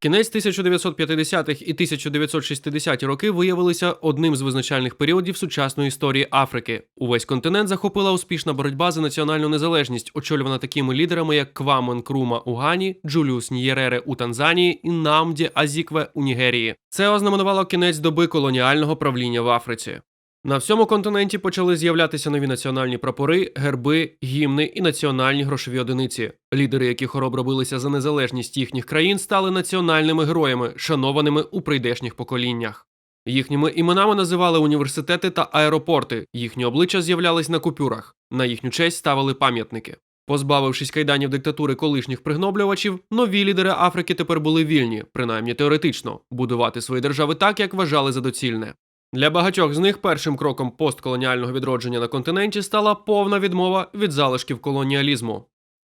Кінець 1950-х і 1960-ті роки виявилися одним з визначальних періодів сучасної історії Африки. Увесь континент захопила успішна боротьба за національну незалежність, очолювана такими лідерами, як Кваме Нкрума у Гані, Джуліус Нєрере у Танзанії і Намді Азікве у Нігерії. Це ознаменувало кінець доби колоніального правління в Африці. На всьому континенті почали з'являтися нові національні прапори, герби, гімни і національні грошові одиниці. Лідери, які хоробро билися за незалежність їхніх країн, стали національними героями, шанованими у прийдешніх поколіннях. Їхніми іменами називали університети та аеропорти. Їхні обличчя з'являлись на купюрах. На їхню честь ставили пам'ятники. Позбавившись кайданів диктатури колишніх пригноблювачів, нові лідери Африки тепер були вільні, принаймні теоретично, будувати свої держави так, як вважали за доцільне. Для багатьох з них першим кроком постколоніального відродження на континенті стала повна відмова від залишків колоніалізму.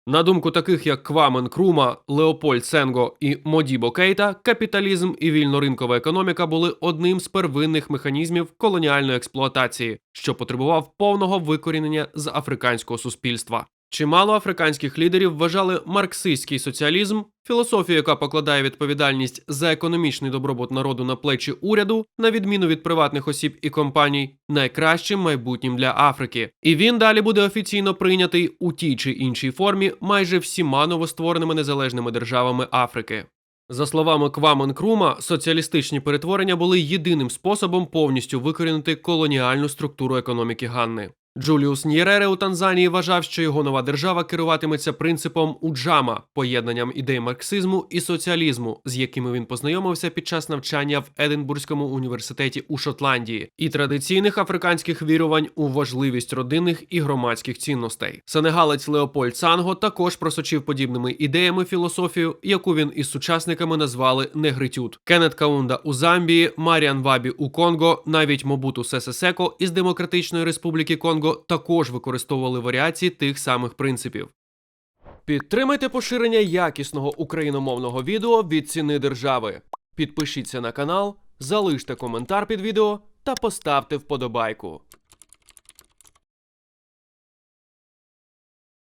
На думку таких як Квамен Крума, Леопольд Сенго і Модібо Кейта, капіталізм і вільноринкова економіка були одним з первинних механізмів колоніальної експлуатації, що потребував повного викорінення з африканського суспільства. Чимало африканських лідерів вважали марксистський соціалізм, філософію, яка покладає відповідальність за економічний добробут народу на плечі уряду, на відміну від приватних осіб і компаній, найкращим майбутнім для Африки. І він далі буде офіційно прийнятий у тій чи іншій формі майже всіма новоствореними незалежними державами Африки. За словами Квамен Крума, соціалістичні перетворення були єдиним способом повністю викорінити колоніальну структуру економіки Ганни. Джуліус Нєрере у Танзанії вважав, що його нова держава керуватиметься принципом уджама, поєднанням ідей марксизму і соціалізму, з якими він познайомився під час навчання в Единбурзькому університеті у Шотландії, і традиційних африканських вірувань у важливість родинних і громадських цінностей. Сенегалець Леопольд Санго також просочив подібними ідеями філософію, яку він із сучасниками назвали негритюд. Кеннет Каунда у Замбії, Маріан Вабі у Конго, навіть Мобуту Сесесеко із Демократичної Республіки Конго також використовували варіації тих самих принципів. Підтримайте поширення якісного україномовного відео від ціни держави. Підпишіться на канал, залиште коментар під відео та поставте вподобайку.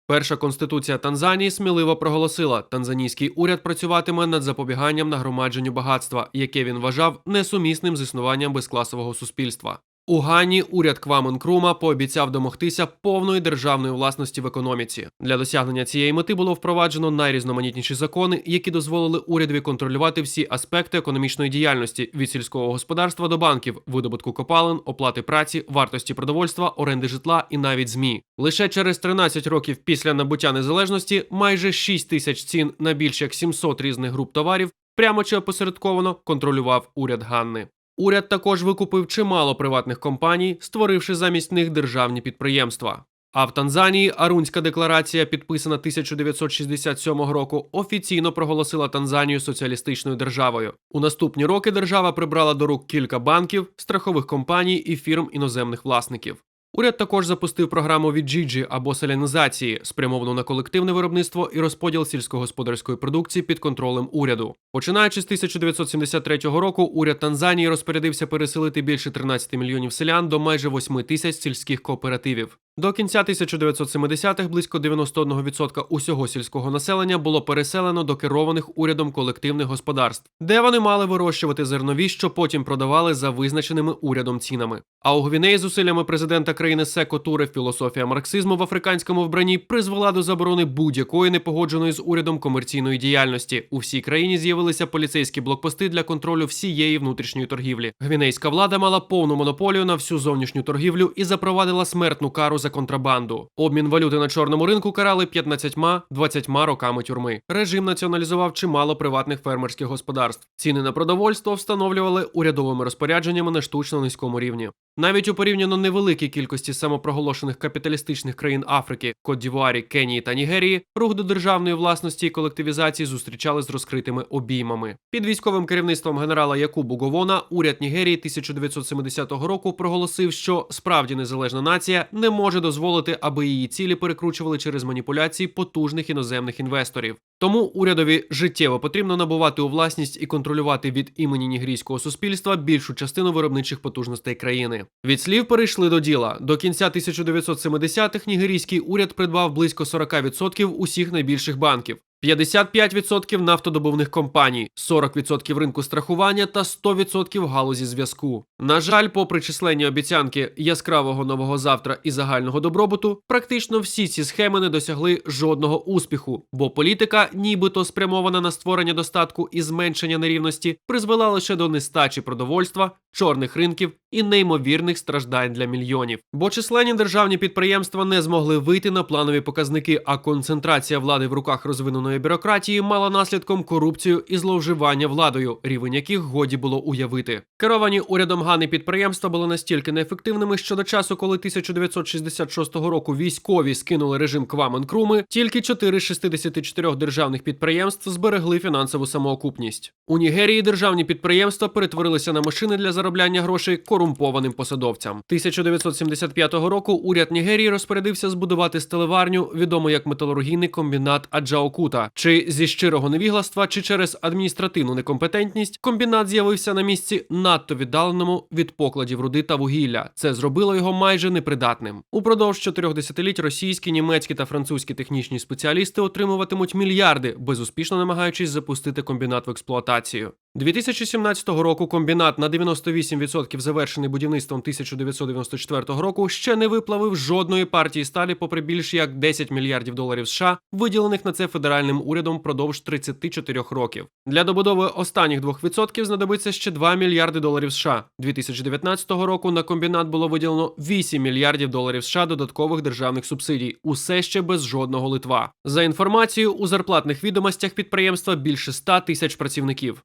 Перша конституція Танзанії сміливо проголосила, танзанійський уряд працюватиме над запобіганням нагромадженню багатства, яке він вважав несумісним з існуванням безкласового суспільства. У Гані уряд Квамен Крума пообіцяв домогтися повної державної власності в економіці. Для досягнення цієї мети було впроваджено найрізноманітніші закони, які дозволили урядові контролювати всі аспекти економічної діяльності від сільського господарства до банків, видобутку копалин, оплати праці, вартості продовольства, оренди житла і навіть змі. Лише через 13 років після набуття незалежності майже 6 тисяч цін на більш як 700 різних груп товарів прямо чи опосередковано контролював уряд Ганни. Уряд також викупив чимало приватних компаній, створивши замість них державні підприємства. А в Танзанії Арунська декларація, підписана 1967 року, офіційно проголосила Танзанію соціалістичною державою. У наступні роки держава прибрала до рук кілька банків, страхових компаній і фірм іноземних власників. Уряд також запустив програму віджіджі або селянізації, спрямовану на колективне виробництво і розподіл сільськогосподарської продукції під контролем уряду. Починаючи з 1973 року, уряд Танзанії розпорядився переселити більше 13 мільйонів селян до майже 8 тисяч сільських кооперативів. До кінця 1970-х близько 91% усього сільського населення було переселено до керованих урядом колективних господарств, де вони мали вирощувати зернові, що потім продавали за визначеними урядом цінами. А у Гвінеї зусиллями президента країни Секо Туре філософія марксизму в африканському вбранні призвела до заборони будь-якої непогодженої з урядом комерційної діяльності. У всій країні з'явилися поліцейські блокпости для контролю всієї внутрішньої торгівлі. Гвінейська влада мала повну монополію на всю зовнішню торгівлю і запровадила смертну кару за контрабанду. Обмін валюти на чорному ринку карали 15-20 роками тюрми. Режим націоналізував чимало приватних фермерських господарств. Ціни на продовольство встановлювали урядовими розпорядженнями на штучно низькому рівні. Навіть у порівняно невеликій кількості самопроголошених капіталістичних країн Африки, Кот-Дівуарі, Кенії та Нігерії, рух до державної власності і колективізації зустрічали з розкритими обіймами. Під військовим керівництвом генерала Якубу Говона уряд Нігерії 1970 року проголосив, що справді незалежна нація не може дозволити, аби її цілі перекручували через маніпуляції потужних іноземних інвесторів. Тому урядові життєво потрібно набувати у власність і контролювати від імені нігерійського суспільства більшу частину виробничих потужностей країни. Від слів перейшли до діла. До кінця 1970-х нігерійський уряд придбав близько 40% усіх найбільших банків. 55% нафтодобувних компаній, 40% ринку страхування та 100% галузі зв'язку. На жаль, попри численні обіцянки яскравого нового завтра і загального добробуту, практично всі ці схеми не досягли жодного успіху, бо політика, нібито спрямована на створення достатку і зменшення нерівності, призвела лише до нестачі продовольства, чорних ринків і неймовірних страждань для мільйонів. Бо численні державні підприємства не змогли вийти на планові показники, а концентрація влади в руках розвиненої бюрократії мала наслідком корупцію і зловживання владою, рівень яких годі було уявити. Керовані урядом Гани підприємства були настільки неефективними, що до часу, коли 1966 року військові скинули режим Квамен Круми, тільки 4 з 64 державних підприємств зберегли фінансову самоокупність. У Нігерії державні підприємства перетворилися на машини для заробляння грошей корумпованим посадовцям. 1975 року уряд Нігерії розпорядився збудувати стелеварню, відому як металургійний комбінат Аджаокута. Чи зі щирого невігластва, чи через адміністративну некомпетентність комбінат з'явився на місці надто віддаленому від покладів руди та вугілля. Це зробило його майже непридатним. Упродовж чотирьох десятиліть російські, німецькі та французькі технічні спеціалісти отримуватимуть мільярди, безуспішно намагаючись запустити комбінат в експлуатацію. 2017 року комбінат на 98% завершений будівництвом 1994 року ще не виплавив жодної партії сталі, попри більш як 10 мільярдів доларів США, виділених на це федеральним урядом впродовж 34 років. Для добудови останніх 2% знадобиться ще 2 мільярди доларів США. 2019 року на комбінат було виділено 8 мільярдів доларів США додаткових державних субсидій. Усе ще без жодного литва. За інформацією у зарплатних відомостях підприємства більше 100 тисяч працівників.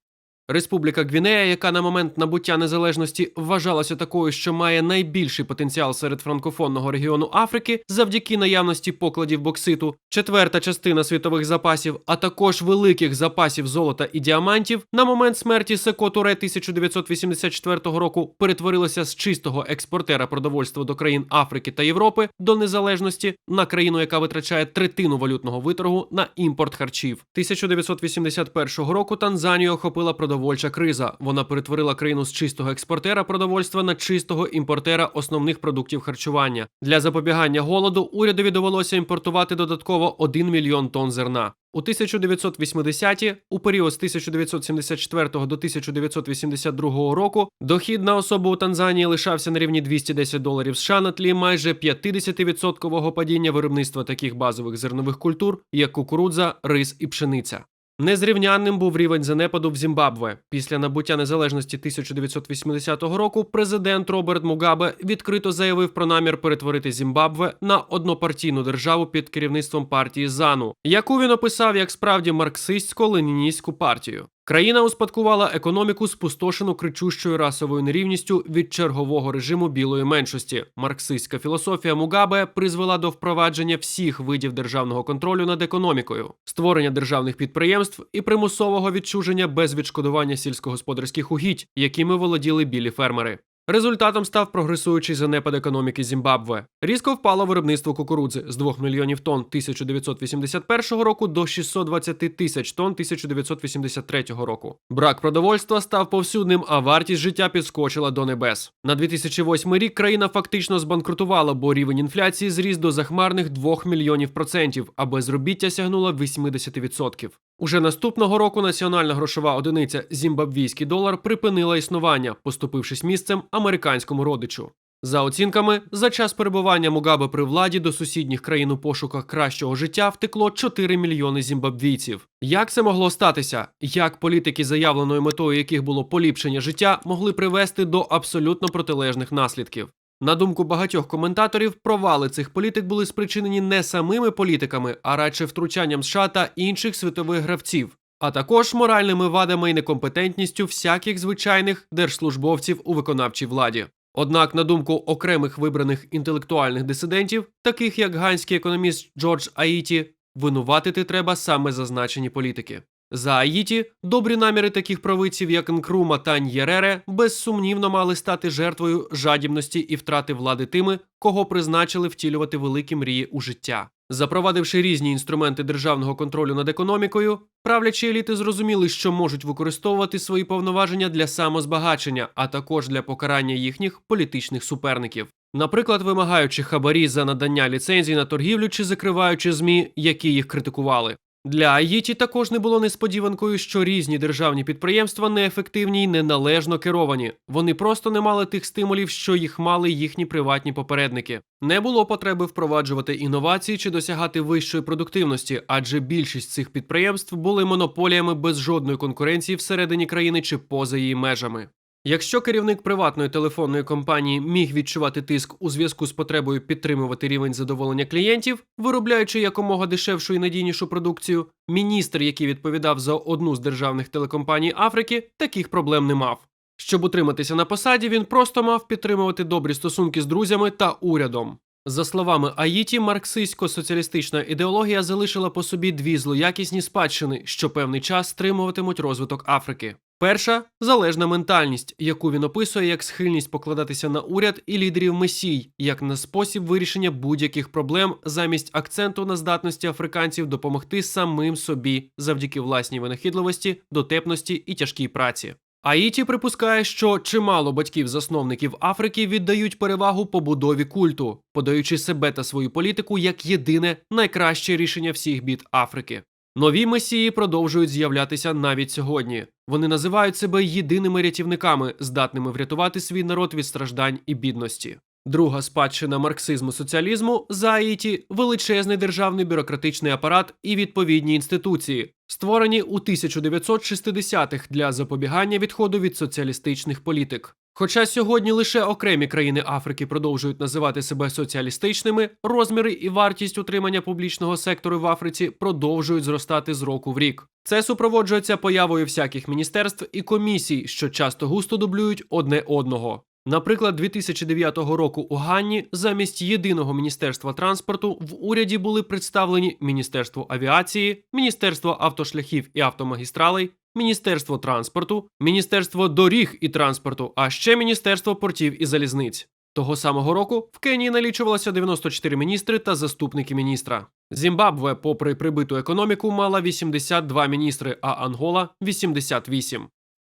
Республіка Гвінея, яка на момент набуття незалежності вважалася такою, що має найбільший потенціал серед франкофонного регіону Африки, завдяки наявності покладів бокситу, четверта частина світових запасів, а також великих запасів золота і діамантів, на момент смерті Секо Туре 1984 року перетворилася з чистого експортера продовольства до країн Африки та Європи до незалежності на країну, яка витрачає третину валютного виторгу на імпорт харчів. 1981 року Танзанію охопила продовольча криза. Вона перетворила країну з чистого експортера продовольства на чистого імпортера основних продуктів харчування. Для запобігання голоду урядові довелося імпортувати додатково 1 мільйон тонн зерна. У 1980-ті, у період з 1974 до 1982 року, дохід на особу у Танзанії лишався на рівні 210 доларів США на тлі майже 50% падіння виробництва таких базових зернових культур, як кукурудза, рис і пшениця. Незрівнянним був рівень занепаду в Зімбабве. Після набуття незалежності 1980 року президент Роберт Мугабе відкрито заявив про намір перетворити Зімбабве на однопартійну державу під керівництвом партії ЗАНУ, яку він описав як справді марксистсько-леніністську партію. Країна успадкувала економіку, спустошену кричущою расовою нерівністю від чергового режиму білої меншості. Марксистська філософія Мугабе призвела до впровадження всіх видів державного контролю над економікою, створення державних підприємств і примусового відчуження без відшкодування сільськогосподарських угідь, якими володіли білі фермери. Результатом став прогресуючий занепад економіки Зімбабве. Різко впало виробництво кукурудзи з 2 мільйонів тонн 1981 року до 620 тисяч тонн 1983 року. Брак продовольства став повсюдним, а вартість життя підскочила до небес. На 2008 рік країна фактично збанкрутувала, бо рівень інфляції зріс до захмарних 2 мільйонів процентів, а безробіття сягнуло 80%. Уже наступного року національна грошова одиниця зімбабвійський долар припинила існування, поступившись місцем американському родичу. За оцінками, за час перебування Мугабе при владі до сусідніх країн у пошуках кращого життя втекло 4 мільйони зімбабвійців. Як це могло статися? Як політики, заявленою метою яких було поліпшення життя, могли привести до абсолютно протилежних наслідків? На думку багатьох коментаторів, провали цих політик були спричинені не самими політиками, а радше втручанням США та інших світових гравців, а також моральними вадами і некомпетентністю всяких звичайних держслужбовців у виконавчій владі. Однак, на думку окремих вибраних інтелектуальних дисидентів, таких як ганський економіст Джордж Аїті, винуватити треба саме зазначені політики. За Аїті добрі наміри таких провидців, як Нкрума та Н'єрере, безсумнівно мали стати жертвою жадібності і втрати влади тими, кого призначили втілювати великі мрії у життя. Запровадивши різні інструменти державного контролю над економікою, правлячі еліти зрозуміли, що можуть використовувати свої повноваження для самозбагачення, а також для покарання їхніх політичних суперників. Наприклад, вимагаючи хабарі за надання ліцензій на торгівлю чи закриваючи змі, які їх критикували. Для Аїті також не було несподіванкою, що різні державні підприємства неефективні й неналежно керовані. Вони просто не мали тих стимулів, що їх мали їхні приватні попередники. Не було потреби впроваджувати інновації чи досягати вищої продуктивності, адже більшість цих підприємств були монополіями без жодної конкуренції всередині країни чи поза її межами. Якщо керівник приватної телефонної компанії міг відчувати тиск у зв'язку з потребою підтримувати рівень задоволення клієнтів, виробляючи якомога дешевшу і надійнішу продукцію, міністр, який відповідав за одну з державних телекомпаній Африки, таких проблем не мав. Щоб утриматися на посаді, він просто мав підтримувати добрі стосунки з друзями та урядом. За словами Аїті, марксистсько-соціалістична ідеологія залишила по собі дві злоякісні спадщини, що певний час стримуватимуть розвиток Африки. Перша залежна ментальність, яку він описує як схильність покладатися на уряд і лідерів месій, як на спосіб вирішення будь-яких проблем замість акценту на здатності африканців допомогти самим собі завдяки власній винахідливості, дотепності і тяжкій праці. Аїті припускає, що чимало батьків-засновників Африки віддають перевагу побудові культу, подаючи себе та свою політику як єдине найкраще рішення всіх бід Африки. Нові месії продовжують з'являтися навіть сьогодні. Вони називають себе єдиними рятівниками, здатними врятувати свій народ від страждань і бідності. Друга спадщина марксизму соціалізму за Аїті – величезний державний бюрократичний апарат і відповідні інституції, створені у 1960-х для запобігання відходу від соціалістичних політик. Хоча сьогодні лише окремі країни Африки продовжують називати себе соціалістичними, розміри і вартість утримання публічного сектору в Африці продовжують зростати з року в рік. Це супроводжується появою всяких міністерств і комісій, що часто густо дублюють одне одного. Наприклад, 2009 року у Ганні замість єдиного міністерства транспорту в уряді були представлені Міністерство авіації, Міністерство автошляхів і автомагістралей, Міністерство транспорту, Міністерство доріг і транспорту, а ще Міністерство портів і залізниць. Того самого року в Кенії налічувалося 94 міністри та заступники міністра. Зімбабве, попри прибиту економіку, мала 82 міністри, а Ангола 88.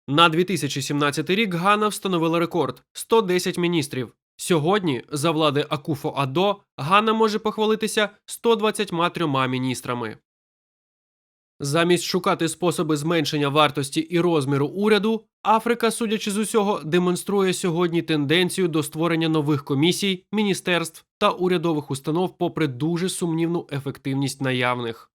На 2017 рік Гана встановила рекорд 110 міністрів. Сьогодні, за влади Акуфо Адо, Гана може похвалитися 123 міністрами. Замість шукати способи зменшення вартості і розміру уряду, Африка, судячи з усього, демонструє сьогодні тенденцію до створення нових комісій, міністерств та урядових установ, попри дуже сумнівну ефективність наявних.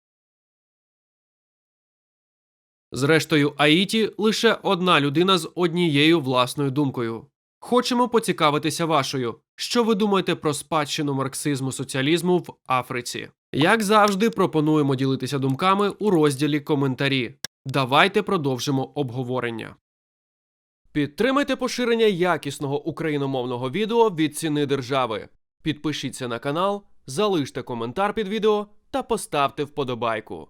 Зрештою, Аїті лише одна людина з однією власною думкою. Хочемо поцікавитися вашою. Що ви думаєте про спадщину марксизму соціалізму в Африці? Як завжди, пропонуємо ділитися думками у розділі коментарі. Давайте продовжимо обговорення. Підтримайте поширення якісного україномовного відео від ціни держави. Підпишіться на канал, залиште коментар під відео та поставте вподобайку.